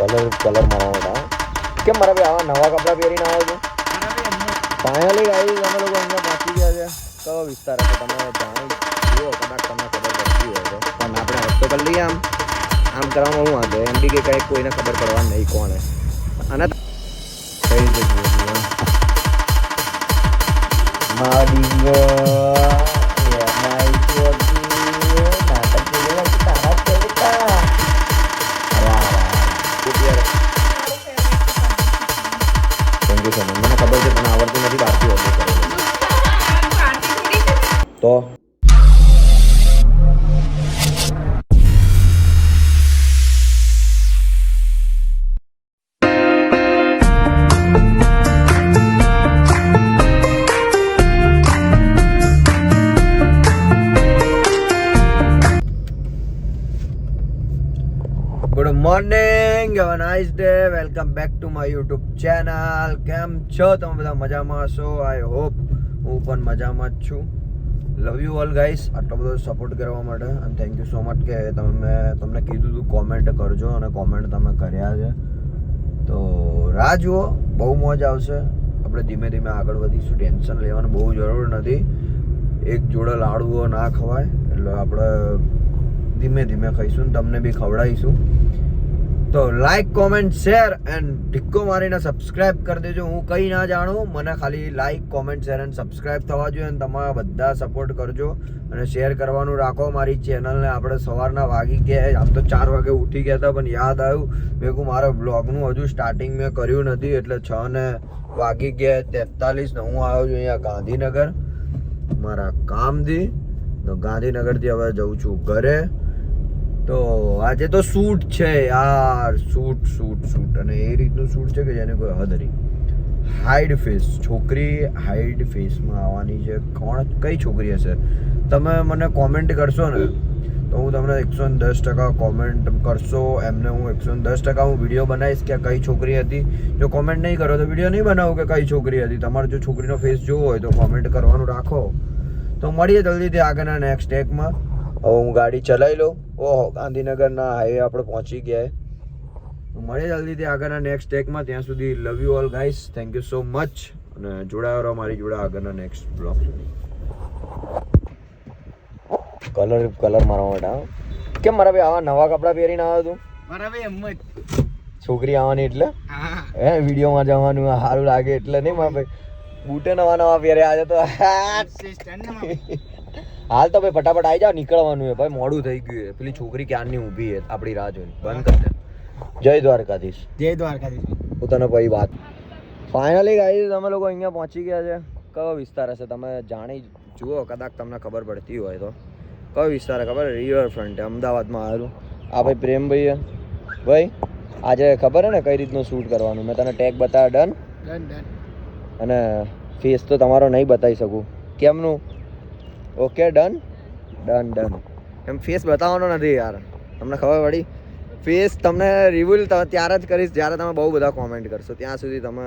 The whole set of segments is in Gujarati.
કલર કલર મારવા માટે કેમ મારા ભાઈ આવા નવા કપડાં પહેરીને આવો છો? ફાઇનલી ગાઈઝ અમે લોકો અહીંયા પહોંચી ગયા છે. કયો વિસ્તાર હતો તમે જાણી જુઓ, કદાચ તમને ખબર પડતી હોય તો. પણ આપણે રસ્તો કરી લઈએ આમ. આમ કરવામાં હું વાંધો એમ બી કે કંઈક કોઈને ખબર પડવા નહીં કોણ. અને કઈ જગ્યાએ માડી morning a nice day welcome back to my YouTube channel કેમ છો તમે બધા? મજામાં હશો? આઈ હોપ હું પણ મજામાં જ છું. લવ યુ ઓલ ગાઈસ આટલો બધો સપોર્ટ કરવા માટે. અને થેન્ક યુ સો મચ કે તમે તમને કીધું હતું કોમેન્ટ કરજો અને કોમેન્ટ તમે કર્યા છે. તો રાહ જુઓ, બહુ મોજ આવશે. આપણે ધીમે ધીમે આગળ વધીશું. ટેન્શન લેવાનું બહુ જરૂર નથી. એક જોડે લાડુઓ ના ખવાય. એટલે આપણે ધીમે ધીમે ખાઈશું તમને બી ખવડાવીશું. તો લાઈક કોમેન્ટ શેર એન્ડ ઢીક્કો મારીને સબસ્ક્રાઇબ કરી દેજો. હું કંઈ ના જાણું, મને ખાલી like comment share and subscribe થવા જોઈએ અને તમારા બધા સપોર્ટ કરજો અને શેર કરવાનું રાખો. મારી ચેનલને આપણે સવારના વાગી ગયા આમ તો ચાર વાગે ઉઠી ગયા હતા, પણ યાદ આવ્યું, મેં કહું મારા બ્લોગનું હજુ સ્ટાર્ટિંગ મેં કર્યું નથી, એટલે છ ને વાગી ગયા તેતાલીસ ને હું આવ્યો છું અહીંયા ગાંધીનગર. મારા કામથી, તો ગાંધીનગરથી હવે જઉં છું ઘરે. તો આજે તો શૂટ છે યાર શૂટ શૂટ શૂટ અને એ રીતનું શૂટ છે કે જેને કોઈ હદ નહીં. હાઈડ ફેસ છોકરી હાઈડ ફેસમાં આવવાની છે. કોણ, કઈ છોકરી હશે? તમે મને કોમેન્ટ કરશો ને, તો હું તમને એકસો દસ ટકા કોમેન્ટ કરશો. એમને હું એકસો દસ ટકા હું વીડિયો બનાવીશ કે કઈ છોકરી હતી. જો કોમેન્ટ નહીં કરો તો વીડિયો નહીં બનાવું કે કઈ છોકરી હતી. તમારે જો છોકરીનો ફેસ જોવો હોય તો કોમેન્ટ કરવાનું રાખો. તો મળીએ જલ્દીથી આગળના નેક્સ્ટ એકમાં હવે હું ગાડી ચલાવી લઉં. ઓહો ગાંધીનગરના હાઈવે આપણે પહોંચી ગયા મળે તો જલ્દીથી આગળના નેક્સ્ટ ટેકમાં ત્યાં સુધી love you all guys thank you so much અને જોડાયો રહો મારી જોડે આગળના નેક્સ્ટ બ્લોગ સુધી. કલર કલર મારવા માટે કેમ મારા ભાઈ આવા નવા કપડાં પહેરીને આવ્યો તું? મારા ભાઈ એમ જ. છોકરી આવવાની એટલે? હા. વિડીયોમાં જવાનું સારું લાગે એટલે નહીં મારા ભાઈ. બૂટે નવા નવા પહેર્યા આજે તો. હાલ તો ભાઈ ફટાફટ આવી જાવ નીકળવાનું છે. ભાઈ મોડું થઈ ગયું છે. પેલી છોકરી ક્યારની ઊભી છે? આપણી રાહ જોઈને. બંધ કરી દે. જય દ્વારકાધીશ. જય દ્વારકાધીશ. હું તને પછી વાત ફાઇનલી ગાઈ તમે લોકો અહીંયા પહોંચી ગયા છે. કયો વિસ્તાર હશે? તમે જાણી જુઓ કદાચ તમને ખબર પડતી હોય તો. કયો વિસ્તાર ખબર? રિવર ફ્રન્ટ અમદાવાદમાં આવેલું. આ ભાઈ પ્રેમભાઈ ભાઈ આજે ખબર હે ને કઈ રીતનું શૂટ કરવાનું? મેં તને ટેગ બતાવ્યા ડન ડન ડન અને ફેસ તો તમારો નહીં બતાવી શકું. કેમનું? ઓકે ડન ડન ડન એમ ફેસ બતાવવાનો નથી યાર. તમને ખબર પડી? ફેસ તમને રિવીલ ત્યારે જ કરીશ, જ્યારે તમે બહુ બધા કોમેન્ટ કરશો. ત્યાં સુધી તમે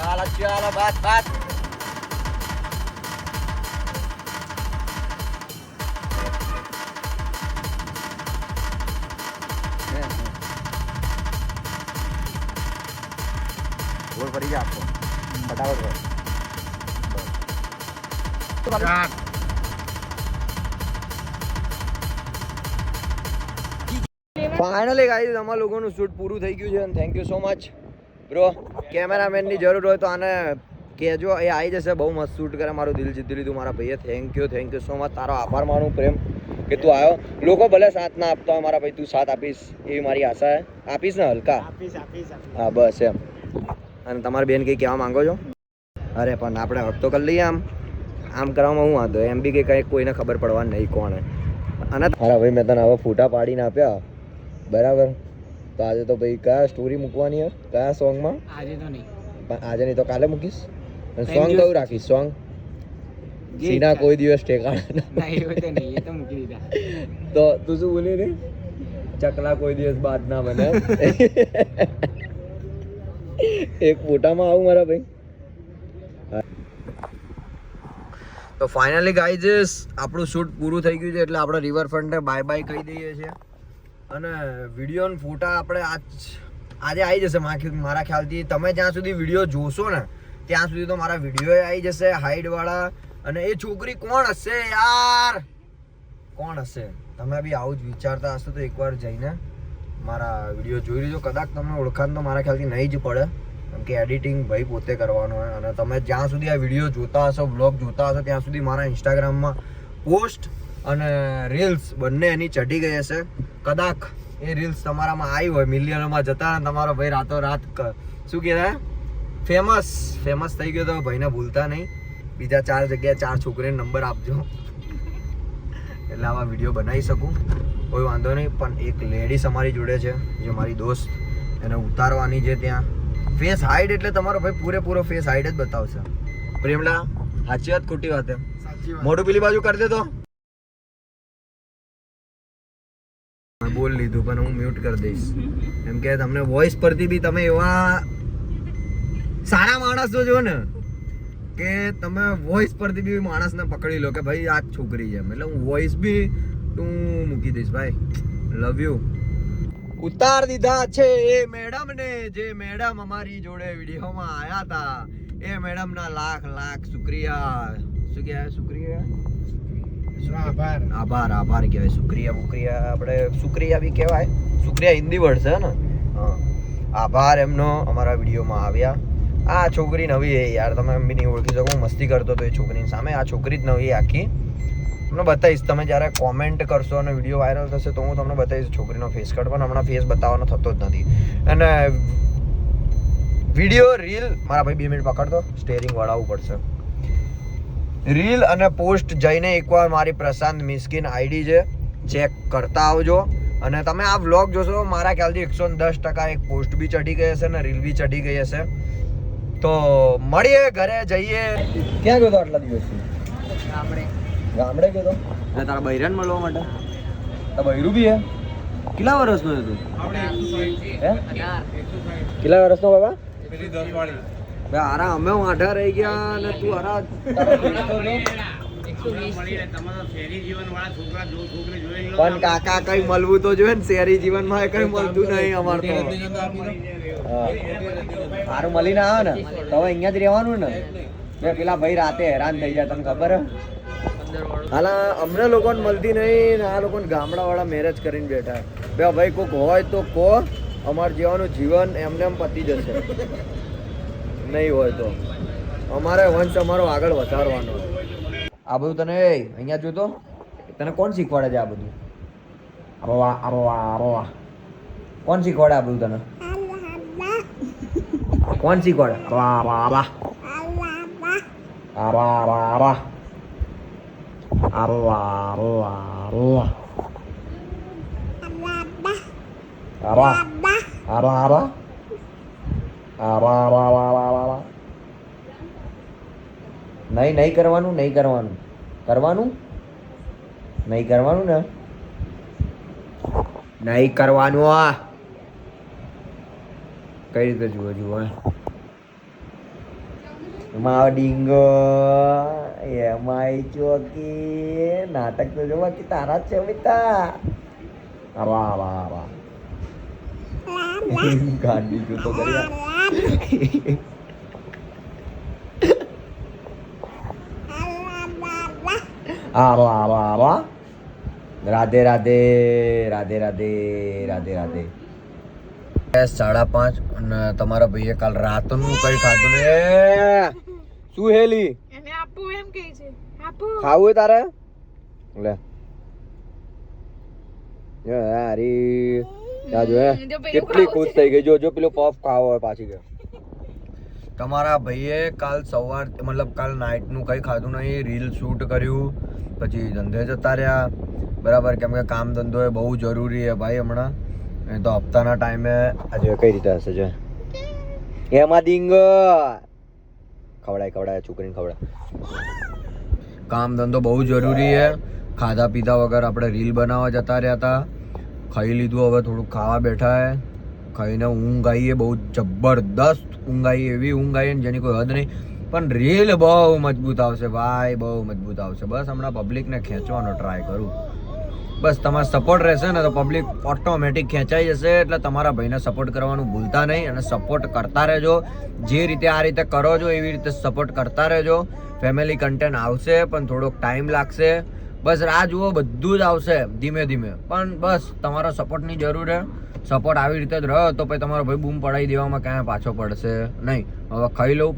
ચાલો ચાલો બસ બસ ગોળ ભરી જાય આપકો ફટાફટ ભાઈ ફાઇનલી ગાઈઝ અમારા લોકોનું શૂટ પૂરું થઈ ગયું છે અને thank you so much bro કેમેરામેનની જરૂર હોય તો આને કહેજો. એ આવી જશે. બહુ મસ્ત શૂટ કરે. મારું દિલ જીતી લીધું મારા ભાઈએ. Thank you thank you so much તારો આભાર માનું પ્રેમ કે તું આવ્યો. લોકો ભલે સાથ ના આપતા હોય મારા ભાઈ તું સાથ આપીશ એવી મારી આશા છે. આપીશ ને હલકા? હા બસ એમ. અને તમારી બેન કંઈ કહેવા માંગો છો? અરે પણ આપણે હક તો કરી લઈએ આમ. આમ કરવામાં હું વાંધો. એમ બી કે કંઈ કોઈને ખબર પડવા નહીં કોણ. અને તારા ભાઈ મેં તને હવે ફોટા પાડીને આપ્યા. બરાબર? તો આજે તો ભાઈ કયા સ્ટોરી મૂકવાની કયા સોંગમાં આજે તો નહીં. પણ આજે નહીં તો કાલે મૂકીશ. અને સોંગ. કયું રાખીશ? સોંગ સીના કોઈ દિવસ ઠેકાણા ના એવું તો નહીં એ તો મૂકી દીધા. તો તું શું બોલી રે ચકલા કોઈ દિવસ બાદ ના બને. એક ફોટામાં આવું મારા ભાઈ. તો ફાઇનલી ગાઈઝ આપણું શૂટ પૂરું થઈ ગયું છે એટલે આપણે રિવરફ્રન્ટે બાય બાય કહી દઈએ છીએ. અને વીડિયો અને ફોટા આપણે આજ, આજે આવી જશે મારા ખ્યાલથી. તમે જ્યાં સુધી વીડિયો જોશો ને, ત્યાં સુધી તો મારા વીડિયો આવી જશે હાઈડ વાળા અને એ છોકરી કોણ હશે યાર? કોણ હશે? તમે બી આવું જ વિચારતા હશો તો એકવાર જઈને મારા વીડિયો જોઈ લીધો કદાચ તમને ઓળખાણ તો મારા ખ્યાલથી નહીં જ પડે, કેમ કે એડિટિંગ ભાઈ પોતે કરવાનું હોય. અને તમે જ્યાં સુધી આ વીડિયો જોતા હશો બ્લોગ જોતા હશો, ત્યાં સુધી મારા ઇન્સ્ટાગ્રામમાં પોસ્ટ અને રીલ્સ બંને એની ચઢી ગઈ હશે. કદાચ એ રીલ્સ તમારામાં આવી હોય મિલિયનોમાં જતા તમારો ભાઈ રાતો રાત શું કહેવાય? ફેમસ ફેમસ થઈ ગયો તો ભાઈને ભૂલતા નહીં. બીજા ચાર જગ્યાએ ચાર છોકરીને નંબર આપજો. એટલે આવા વીડિયો બનાવી શકું. કોઈ વાંધો નહીં પણ એક લેડીઝ અમારી જોડે છે જે મારી દોસ્ત. એને ઉતારવાની છે ત્યાં. ફેસ હાઈડ એટલે તમારો ભાઈ પૂરેપૂરો ફેસ હાઈડ જ બતાવશે. પ્રેમલા સાચી વાત ખોટી વાત મોઢું પેલી બાજુ કરી દે લીધું, પણ હું મ્યુટ કરી દઈશ. એમ કે તમને વોઇસ પરથી બી તમે એવા સારા માણસો જો ને, કે તમે વોઇસ પરથી બી માણસને પકડી લો કે ભાઈ આ છોકરી છે એટલે હું વોઇસ બી તું મૂકી દઈશ, ભાઈ. લવ યુ ઉતાર દીધા છે એ મેડમ ને જે મેડમ અમારી જોડે વિડીયોમાં આયા હતા એ મેડમ ના લાખ લાખ શુક્રિયા. શું કહેવાય? શુક્રિયા? આભાર? આભાર આભાર કહેવાય. શુક્રિયા બુક્રિયા આપણે શુક્રિયા બી કહેવાય. શુક્રિયા હિન્દી વર્ડ છે ને? આભાર એમનો અમારા વિડીયોમાં આવ્યા. આ છોકરી નવી એ યાર, તમે એમ બી નહીં ઓળખી શકો. હું મસ્તી કરતો હતો એ છોકરીની સામે. આ છોકરી જ નવી આખી. તમને બતાવીશ, તમે જ્યારે કોમેન્ટ કરશો અને વીડિયો વાયરલ થશે તો હું તમને બતાવીશ છોકરીનો ફેસ કટ પણ હમણાં ફેસ બતાવવાનો થતો જ નથી. અને વીડિયો રીલ મારા ભાઈ બે મિનિટ પકડતો. સ્ટેરિંગ વળાવવું પડશે. રીલ અને પોસ્ટ જઈને એકવાર મારી પ્રશાંત મિસ્કિન આઈડી છે ચેક કરતા આવજો. અને તમે આ વ્લોગ જોશો મારા ખ્યાલથી એકસો દસ ટકા એક પોસ્ટ બી ચડી ગઈ હશે ને રીલ બી ચડી ગઈ હશે. તો મળીએ ઘરે જઈએ. ક્યાં ગયો તો આટલા દિવસ ગામડે. ગામડે ગયો તો? તારા બૈરાને મળવા માટે? તારા બૈરું બી હે? કેટલા વર્ષનો હતો કેટલા વર્ષનો બાબા? બે આરા, અમે આઢા રહી ગયા અને તું આરા. પણ કાકા કઈ મળવું તો જોઈએ ને શહેરી જીવનમાં કઈ મળતું નહીં અમાર તો. સારું મળીને આવે ને. તો હવે અહીંયા જ રહેવાનું ને. પેલા ભાઈ રાતે હેરાન થઈ જાય તમને ખબર હાલા, અમને લોકોને મળતી નહીં ને આ લોકોને ગામડાવાળા મેરેજ કરીને બેઠા. બે ભાઈ કોઈક હોય તો કો, અમાર જીવાનું જીવન એમને એમ પતી જશે. નહીં હોય તો. અમારે વંશ અમારો આગળ વધારવાનો આ બધું તને એ અહીંયા જોતો તને કોણ શીખવાડે છે આ બધું? આવો વાહ આવો વાહ આવો વાહ કોણ શીખવાડે આ બધું તને? કોણ શીખવાડે? રા રા રા આરો આરો આરા આરા આરા આરા આરા આરા આરા નહીં નહીં કરવાનું નહીં કરવાનું. કરવાનું? નહીં કરવાનું ને? નહીં કરવાનું આ. કઈ રીતે જુઓ જુઓ એમાં આવે ડીંગો એમાં ચોકી. નાટક તો જોવા કે તારા જ છે મિતા આવા આવા આવા ગાંડી જૂતો કરી આવા આવા આવા રાધે રાધે રાધે રાધે રાધે રાધે સાડા પાંચ. અને તમારા ભાઈએ કાલ રાતનું કઈ ખાધું ને? શું હેલી? એને આપવું એમ કહે છે. આપું. ખાવું તારે? લે. હારી. ત્યાં જો હે કેટલી ખુશ થઈ ગઈ. જો જો પેલો પફ ખાવો હોય પાછી ગયો તમારા ભાઈએ કાલ સવાર મતલબ કાલ નાઇટનું કંઈ ખાધું નહીં રીલ શૂટ કર્યું પછી ધંધે જતા રહ્યા. બરાબર કેમ કે કામ ધંધો એ બહુ જરૂરી છે ભાઈ હમણાં. એ તો હપ્તાના ટાઈમે આજે કઈ રીતે હશે જો. એમાં દિંગ ખવડાય ખવડાય છોકરીને ખવડાય. કામ ધંધો બહુ જરૂરી છે ખાધા પીધા વગર આપણે રીલ બનાવવા જતા રહ્યા હતા. ખાઈ લીધું, હવે થોડુંક ખાવા બેઠા હે. ખાઈને ઊંઘ આવીએ બહુ જબરદસ્ત ઊંઘ આવી એવી ઊંઘ આવી જેની કોઈ હદ નહીં. પણ રીલ બહુ મજબૂત આવશે ભાઈ, બહુ મજબૂત આવશે. બસ હમણાં પબ્લિકને ખેંચવાનો ટ્રાય કરું. બસ તમારો સપોર્ટ રહેશે ને તો પબ્લિક ઓટોમેટિક ખેંચાઈ જશે, એટલે તમારા ભાઈને સપોર્ટ કરવાનું ભૂલતા નહીં અને સપોર્ટ કરતા રહેજો. જે રીતે આ રીતે કરો છો, એવી રીતે સપોર્ટ કરતા રહેજો. ફેમિલી કન્ટેન્ટ આવશે, પણ થોડોક ટાઈમ લાગશે. બસ રાહ જુઓ, બધું જ આવશે ધીમે ધીમે. પણ બસ, તમારા સપોર્ટની જરૂર છે. સપોર્ટ આવી રીતે જ રહ્યો તો પછી તમારો ભાઈ બૂમ પડાવી દેવામાં ક્યાંય પાછો પડશે? નહીં, હવે ખાઈ લઉં.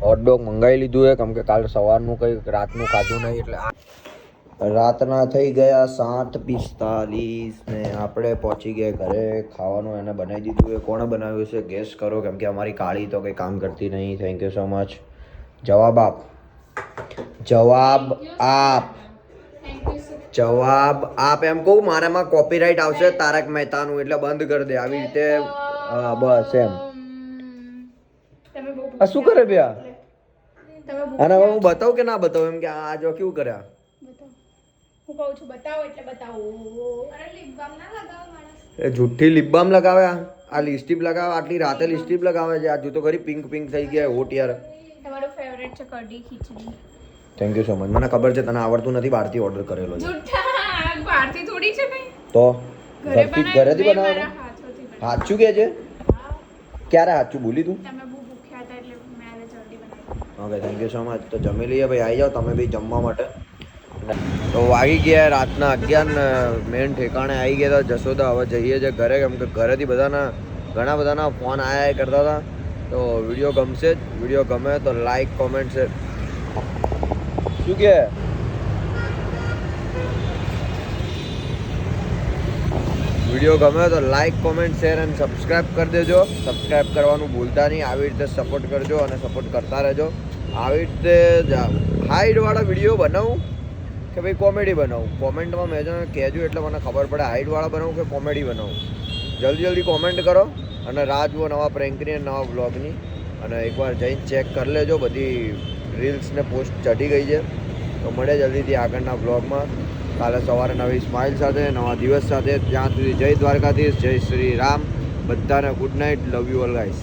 હોટડોગ મંગાવી લીધું છે, કેમ કે કાલ સવારનું કંઈ, રાતનું ખાધું નહીં, એટલે રાતના થઈ ગયા સાત પિસ્તાલીસ ને આપણે પહોંચી ગયા ઘરે. ખાવાનું એને બનાવી દીધું એ કોણે બનાવ્યું છે? ગેસ કરો, કેમ કે અમારી કાળી તો કંઈ કામ કરતી નહીં. થેન્ક યુ સો મચ જવાબ આપ. જવાબ આપ. જવાબ આપ એમ કહું મારામાં કોપીરાઇટ આવશે તારક મહેતાનું એટલે બંધ કરી દે. આવી રીતે હા બસ એમ. આ શું કરે બે અને હવે હું બતાવું કે ના બતાવું? એમ કે આ જો કેવું કર્યા હું કહું છું બતાવો એટલે બતાવો. અરે લિપ ના લગાવો માણસ. એ જુઠ્ઠી લિપ લગાવે લગાવ્યા આ લિપસ્ટિક લગાવે? આટલી રાતે લિપસ્ટિક લગાવે છે? આ તો ખરી પિંક પિંક થઈ ગયા હોટ યાર. તમારો ફેવરેટ છે kadhi khichdi. Thank you so much મને ખબર છે તને આવડતું નથી બહારથી ઓર્ડર કરેલો છે. બહારથી થોડી છે ભાઈ તો? ઘરે ઘરથી ઘરેથી મેં બનાવે? મારા હાથોથી બનાવી. સાચું કે છે? ક્યારે સાચું બોલી તું. Okay thank you so much તો જમી લઈએ ભાઈ આવી જાઓ તમે બી જમવા માટે. તો વાગી ગયા રાતના અગિયાર મેન ઠેકાણે આવી ગયા હતા. જશોદા હવે જઈએ છે ઘરે. કેમ કે ઘરેથી બધાના ઘણા બધાના ફોન આયા કરતા હતા. તો વીડિયો ગમશે જ. વીડિયો ગમે તો લાઈક કોમેન્ટ છે શું કે વીડિયો ગમે તો લાઈક કોમેન્ટ શેર અને સબસ્ક્રાઇબ કરી દેજો. સબસ્ક્રાઇબ કરવાનું ભૂલતા નહીં. આવી રીતે સપોર્ટ કરજો અને સપોર્ટ કરતા રહેજો. આવી રીતે હાઈટવાળા વીડિયો બનાવું કે ભાઈ કોમેડી બનાવું? કોમેન્ટમાં મેં જણ કહેજો એટલે મને ખબર પડે હાઈટવાળા બનાવું કે કોમેડી બનાવું? જલ્દી જલ્દી કોમેન્ટ કરો અને રાહ જુઓ નવા પ્રેન્કની અને નવા બ્લોગની અને એકવાર જઈને ચેક કરી લેજો. બધી રીલ્સને પોસ્ટ ચઢી ગઈ છે. તો મળે જલ્દીથી આગળના બ્લોગમાં. કાલે સવારે નવી સ્માઇલ સાથે, નવા દિવસ સાથે. ત્યાં સુધી જય દ્વારકાધીશ, જય શ્રી રામ. બધાને good night love you all guys